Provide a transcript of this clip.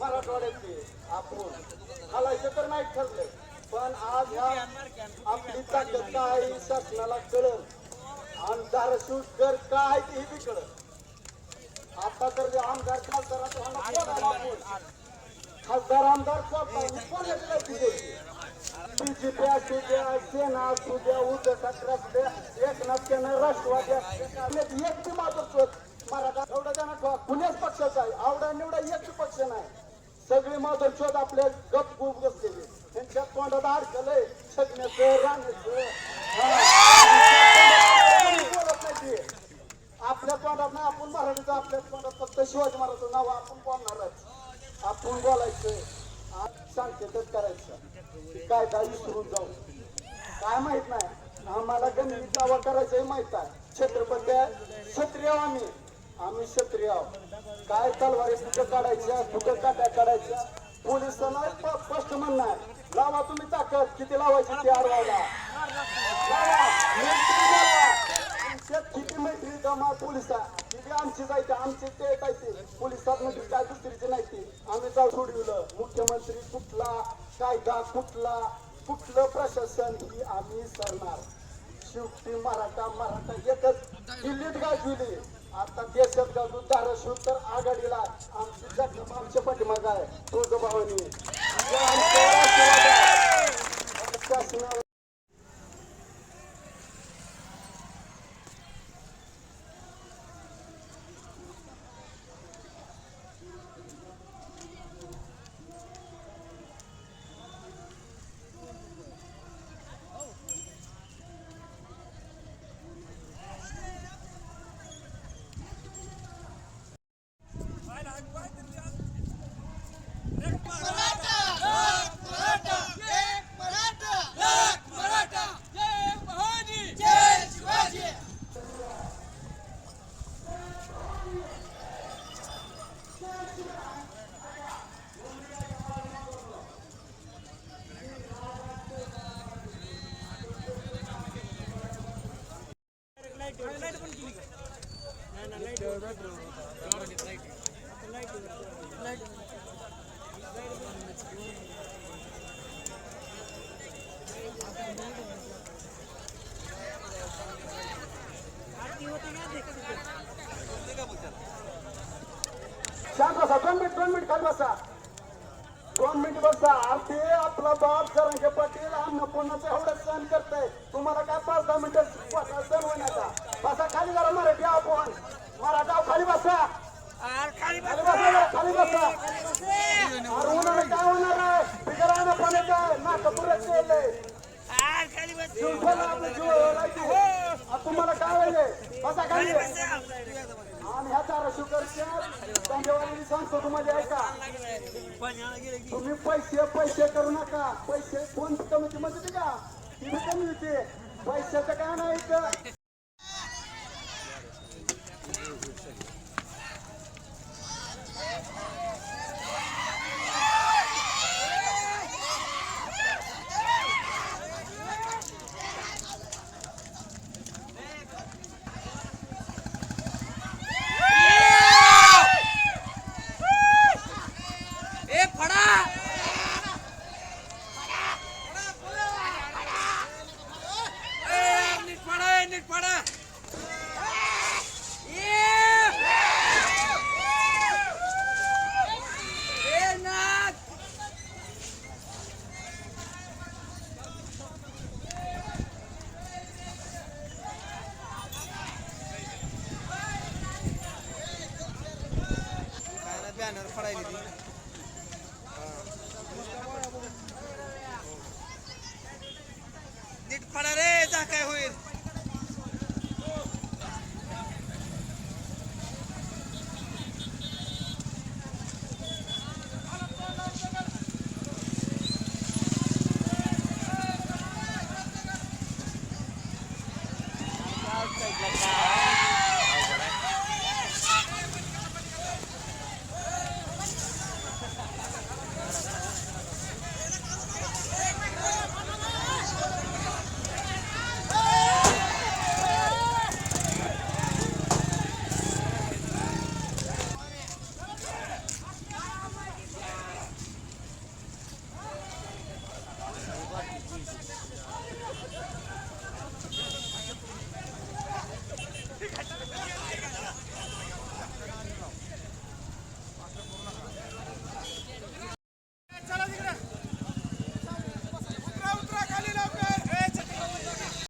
मराठवाड्याचे आपण. हलायचं तर नाही ठरलं पण आज ह्या आपली ताकद काय शासनाला कळल. आमदार धाराशिव जर काय तेही बी कळल. आता तर जे आमदार खासदार खासदार आमदार बीजेपी असू द्या सेना असू द्या उद्धव ठाकरे असू द्या एकनाथ सेना राष्ट्रवादी असू द्या एक बी माझं मराठा एवढा त्यांना पुण्याच कुण्याच पक्षाचा आहे आवडा निवडा एक पक्ष नाही. सगळे माझं शोध आपल्या गप गुप बसलेले. त्यांच्या तोंडात अडकलंय. जगण्याचं राहण्याचं. बोलत नाही आपल्या तोंडात नाही आपण मराठीचं आपल्या तोंडात फक्त शिवाजी महाराजांचं नाव आपण बोलणारच आपण बोलायचं. आज करायचं. काय काय विसरून जाऊ. काय माहीत नाही. आम्हाला गणित दावा करायचं माहीत आहे. छत्रपती क्षत्रिय आम्ही. आम्ही क्षत्रिय काय तलवारी फुटं काढायच्या फुटं काट्या काढायच्या पोलिसांना स्पष्ट म्हणणं आहे. लावा तुम्ही ताकद. किती लावायची ती अडवायला किती मैत्री जमा पोलिसा किती आमची जायचे? आमची ते जायचे. पोलिसात म्हणजे काय दुसरीची नाही ते. आम्ही जाऊ सोडविलं. मुख्यमंत्री कुठला? कायदा कुठला? कुठलं प्रशासन ही आम्ही सरणार शेवटी मराठा मराठा एकच. दिल्लीत गाजविली. आता देशात गाजू धाराशिव तर आघाडीला आमची जगदंबा आमच्या पाठीमाग आहे. तुळजाभवानी शासनाला शांत बसा दोन मिनिट दोन मिनिट खाली बसा. दोन मिनिट बसा. आरती आपला बाप जरांगे पाटील अन्नपूर्णाचं एवढं सण करताय तुम्हाला काय पाच दहा मिनिटं बसा सण होण्याचा बसा खाली जरा मराठी आपण मराठा खाली बसा खाली बसा जरा, खाली बसा अरे उन्हाळा काय होणार आहे बिगर अन्नपूर्णाचं आहे नाका पुरत केलंय जीव आपलं जीव राहते. आता तुम्हाला काय व्हायलंय बसा खाली आणि ह्या चारा शुगरच्या धंदेवाली सांगतो तुम्हाला ऐका तुम्ही पैसे पैसे करू नका. पैसे कोण कमी म्हणजे का? ती कमी होते पैशाचं काय नाही इथं. ए फडा ए, नीट फडा ए, नीट फडा ए! ए, नाथ! बॅनर फडायली ती नीट पडा रे जा काय